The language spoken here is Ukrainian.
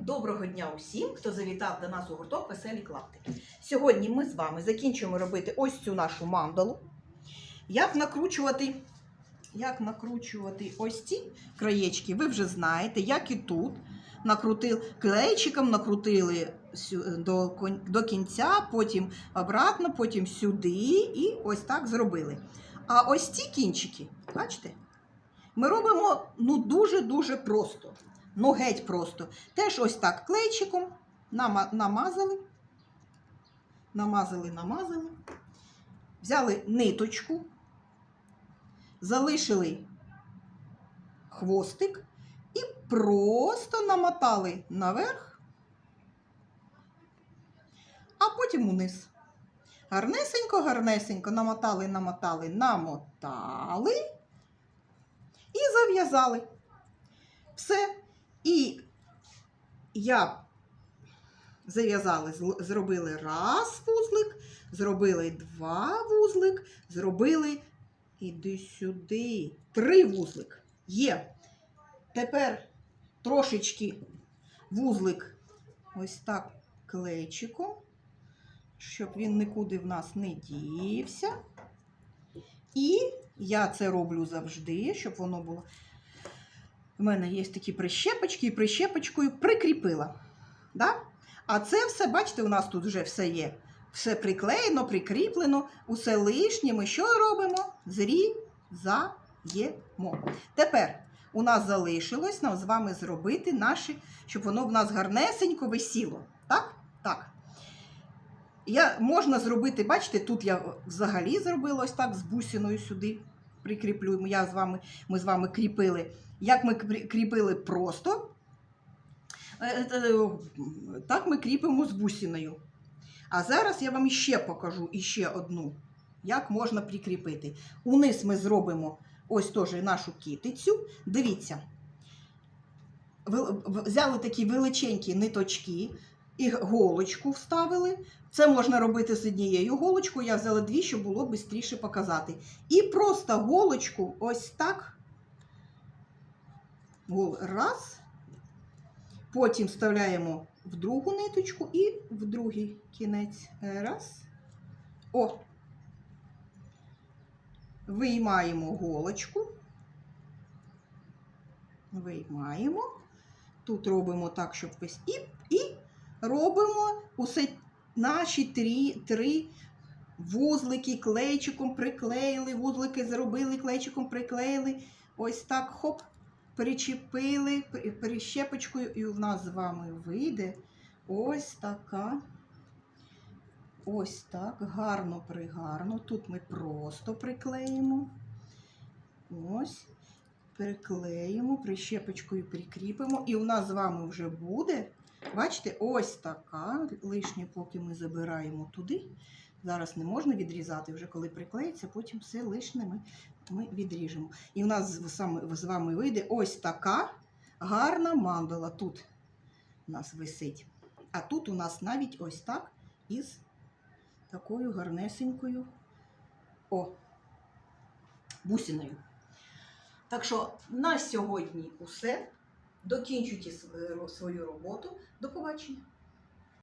Доброго дня усім, хто завітав до нас у гурток Веселі клаптики. Сьогодні ми з вами закінчуємо робити ось цю нашу мандалу. Як накручувати, як накручувати ось ці краєчки, ви вже знаєте, як і тут. Накрутили клейчиком, накрутили до, до кінця, потім обратно, потім сюди і ось так зробили. А ось ці кінчики, бачите, ми робимо ну дуже-дуже просто. Ну, геть просто. Теж ось так клейчиком намазали, намазали, намазали, взяли ниточку, залишили хвостик і просто намотали наверх, а потім униз. Гарнесенько, гарнесенько намотали, намотали, намотали і зав'язали. Все. І я зав'язали, зробили раз вузлик, зробили два вузлик, зробили іди сюди. Три вузлик. Є. Тепер трошечки вузлик ось так клейчиком, щоб він нікуди в нас не дівся. І я це роблю завжди, щоб воно було. У мене є такі прищепочки, і прищепочкою прикріпила. Да? А це все, бачите, у нас тут вже все є. Все приклеєно, прикріплено, усе лишнє. Ми що робимо? Зрізаємо. Тепер у нас залишилось нам з вами зробити наші, щоб воно в нас гарнесенько висіло. Так? Так. Я, можна зробити, бачите, тут я взагалі зробила ось так з бусиною сюди прикріплю. Я з вами, ми з вами кріпили. Як ми крі- кріпили просто, е, е, так ми кріпимо з бусиною. А зараз я вам ще покажу іще одну, як можна прикріпити. Униз ми зробимо ось теж нашу китицю. Дивіться, взяли такі величенькі ниточки і голочку вставили. Це можна робити з однією голочкою. Я взяла дві, щоб було швидше показати. І просто голочку ось так. Раз. Потім вставляємо в другу ниточку і в другий кінець. Раз. О. Виймаємо голочку. Виймаємо. Тут робимо так, щоб весь і, і робимо усе наші три, три вузлики клейчиком приклеїли, вузлики зробили, клейчиком приклеїли. Ось так хоп, причепили прищепочкою, і в нас з вами вийде ось така. Ось так, гарно пригарно. Тут ми просто приклеїмо. Ось, приклеїмо, прищепочкою прикріпимо. І у нас з вами вже буде, бачите, ось така. Лишнє, поки ми забираємо туди. Зараз не можна відрізати, вже коли приклеїться, потім все лишнє ми, ми відріжемо. І в нас з вами вийде ось така гарна мандала. Тут у нас висить. А тут у нас навіть ось так із такою гарнесенькою о, бусиною. Так що на сьогодні усе. Докінчуйте св- свою роботу. До побачення.